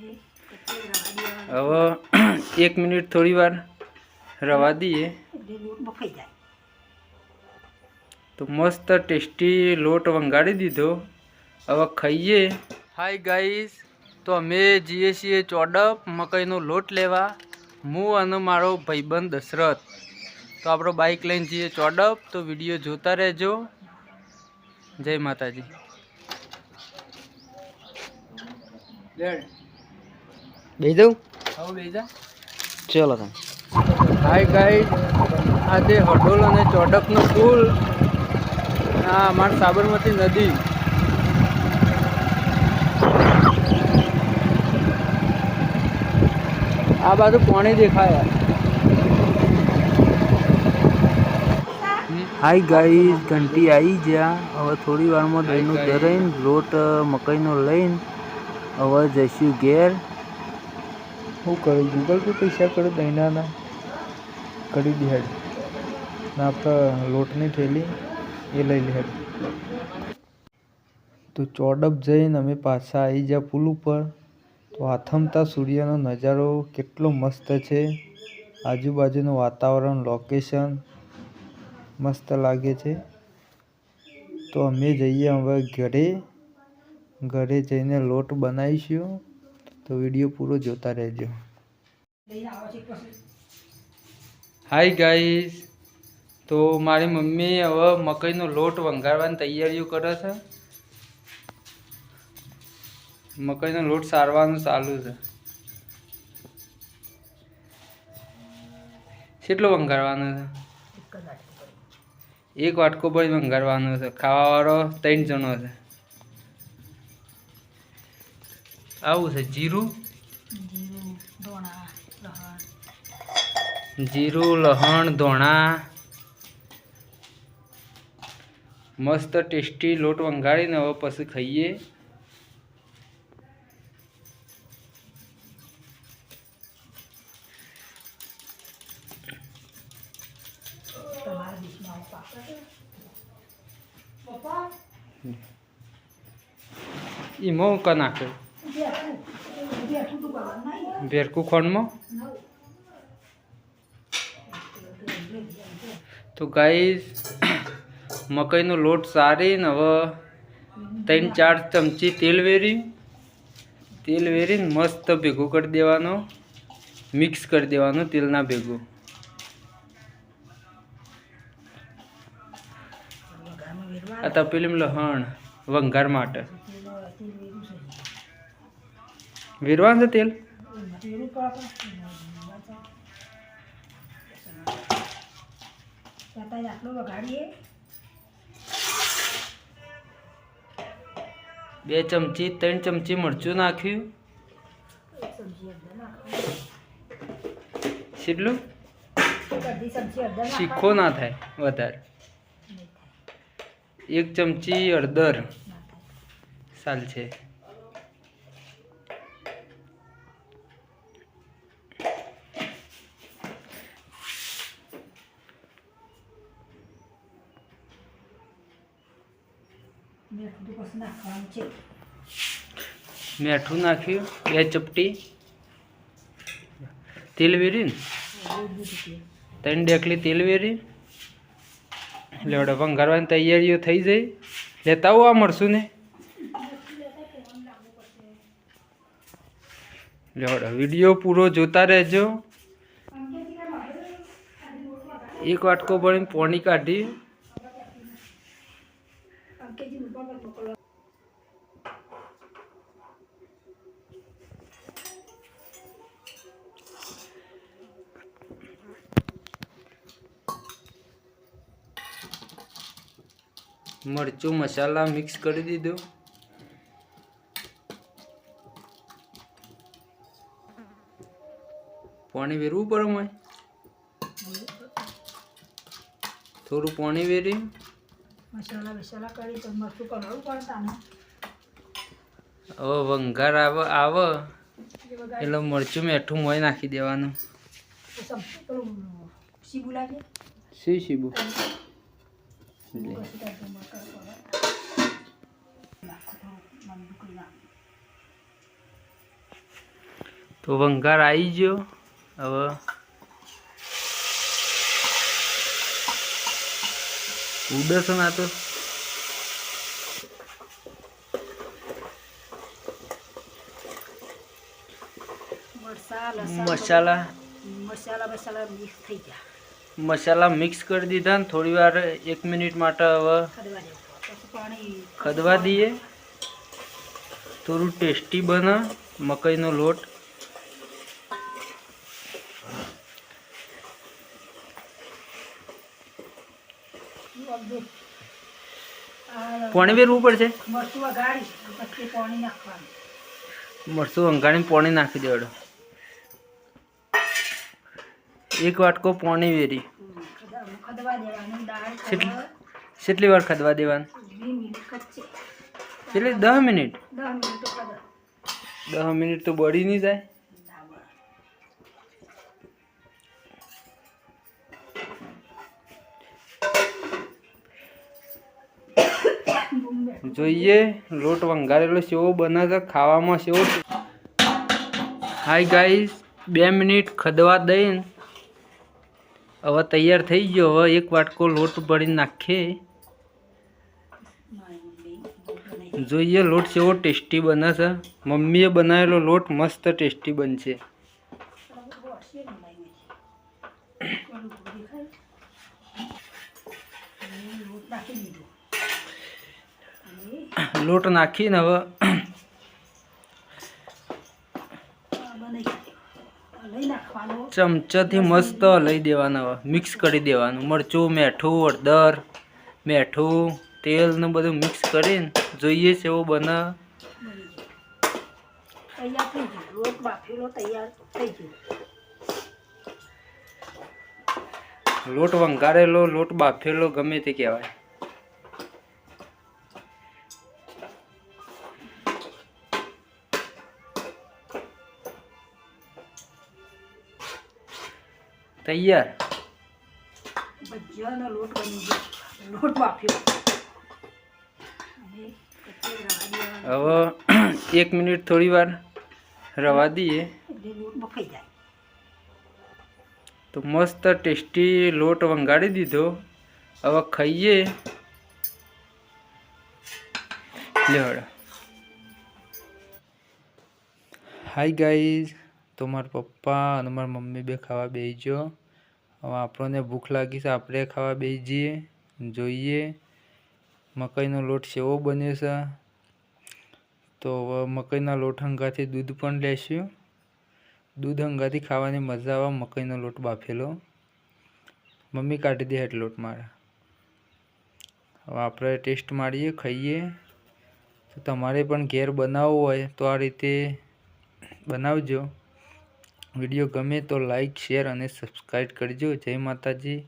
હવે એક મિનિટ થોડી વાર રવા દઈએ. એટલે લોટ બફાઈ જાય તો મસ્ત ટેસ્ટી લોટ વંગાડી દીધો. હવે ખાઈએ. હાય ગાઈસ તો અમે જઈએ છીએ ચોડપ મકાઈનો લોટ લેવા. હું અને મારો ભાઈબંધ દશરથ. તો આપણો બાઇક લઈને જઈએ ચોડપ તો વીડિયો જોતા રહેજો. જય માતાજી. બે દઉં ચલો તમે. હાય ગાઈડ આજે હડોલ અને ચોડકનો પુલ આ અમારી સાબરમતી નદી. આ બાજુ પાણી દેખાય. હાય ગાઈ ઘંટી આવી જ્યાં હવે થોડી વારમાં દહીંનું દરાઈને લોટ મકાઈનો લઈને હવે જઈશું ઘેર. હું કરું? ગૂગલ પે પૈસા કરું દહીંના કરી દે હેડ. ને, આપણે લોટની થેલી એ લઈ લે હેડ. તો ચોડપ જઈને અમે પાછા આવી ગયા પુલ ઉપર. તો આથમતા સૂર્યનો નજારો કેટલો મસ્ત છે. આજુબાજુનું વાતાવરણ લોકેશન મસ્ત લાગે છે. તો અમે જઈએ હવે ઘરે. ઘરે જઈને લોટ બનાવીશું. તો વીડિયો પૂરો જોતા રહેજો. હાય ગાઈઝ તો મારી મમ્મી હવે મકાઈનો લોટ વંગારવાની તૈયારીઓ કરે છે. મકાઈનો લોટ સારવાનું ચાલુ છે. કેટલો વંગારવાનો છે? એક વાટકો પણ વંગારવાનો છે. ખાવાવાળો ત્રણ જણો છે. આવું છે જીરું? જીરું લહણ. ધોણા. મસ્ત ટેસ્ટી લોટ વંગાળીને હવે પછી ખાઈએ. ઈ કનાખ્યો ક નાખ્યો ભેરકું ખોણમાં? તો ગાઈસ મકાઈનો લોટ સારીને હવે ત્રણ ચાર ચમચી તેલ વેરી. તેલ વેરીને મસ્ત ભેગું કરી દેવાનો. મિક્સ કરી દેવાનું તેલના ભેગું. આ તપેલીમ લહણ વંઘાર માટે. વેરવાનું છે તેલ? બે ચમચી, ત્રણ ચમચી મરચું નાખ્યું. કેટલું? શીખો ના થાય વધારે. એક ચમચી હળદર. ના મીઠું નાખ્યું, બે ચપટી. તેલ તેલ ત્રણ ડેકલી તેલ વેરી. લેવડે વંગારવાની તૈયારીઓ થઈ જાય. લેતા આવવા મળશું ને. લેવડે વીડિયો પૂરો જોતા રહેજો. એક વાટકો ભરીને પોણી કાઢી. અંકેજી ઉપર મોકલો મરચું મસાલા મિક્સ કરી દીધું. પાણી વેરવું પડે થોડું પાણી વેરી. મસાલા બસાલા કરી તો મરચું કલરું પડે તાને હવે વંઘાર આવે આવે. એટલે મરચું મેઠું મોય નાખી દેવાનું. સીબુ લાગે? શી શીબુ તો વંગાર આવી ગયો. હવે ઉડે ના તો મસાલા મસાલા. મિક્સ થઈ ગયા. મસાલા મિક્સ કરી દીધા ને થોડી વાર એક મિનિટ માટે હવે ખદવા દઈએ. થોડું ટેસ્ટી બને મકઈનો લોટ. પાણી વેરવું પડશે? મરચું વઘાડી પછી પાણી નાખવાનું. મરચું વંગાડીને પાણી નાખી દેવડો. એક વાટકો પાણી વેરી. કેટલી? વાર ખદવા દેવાનું? એટલે દસ મિનિટ? દસ મિનિટ તો દસ મિનિટ તો બળી નહીં જાય. જોઈએ લોટ વંગારેલો સેવો બને છે ખાવામાં સેવો હાય ગાઈસ બે મિનિટ ખદવા દઈને હવે તૈયાર થઈ ગયો. હવે એક વાટકો લોટ ભરી નાખીએ. જોઈએ લોટ સેવો ટેસ્ટી બને છે. મમ્મીએ બનાવેલો લોટ મસ્ત ટેસ્ટી બનશે. નાખી દીધો. લોટ નાખીને હવે ચમચાથી મસ્ત લઈ દેવાના હવે. મિક્સ કરી દેવાનું. મરચું, મેઠું, હળદર, મેઠું, તેલ ને બધું મિક્સ કરીને જોઈએ છે એવો બને. લોટ વંગારેલો, લોટ બાફેલો ગમે તે કહેવાય. તૈયાર. ભજીયાનો લોટ બની ગયો. લોટ હવે એક મિનિટ થોડી વાર રવા દઈએ. તો મસ્ત ટેસ્ટી લોટ વંગાડી દીધો. હવે ખાઈએ. લેવડ હાય ગાઈઝ તો મારા પપ્પા અને મારા મમ્મી બે ખાવા બેસી ગયો. હવે આપણને ભૂખ લાગી છે, આપણે ખાવા બેસી જઈએ. મકાઈનો લોટ સેવો બને છે. તો હવે મકાઈના લોટ હંગાથી દૂધ પણ લેશું. દૂધ હંગાથી ખાવાની મજા આવે મકાઈનો લોટ બાફેલો. મમ્મી કાઢી દે હેઠ લોટ મારા. હવે આપણે ટેસ્ટ મારીએ, ખાઈએ. તો તમારે પણ ઘેર બનાવવો હોય તો આ રીતે બનાવજો. વીડિયો ગમે તો લાઈક શેર અને સબસ્ક્રાઈબ કરજો. જય માતાજી.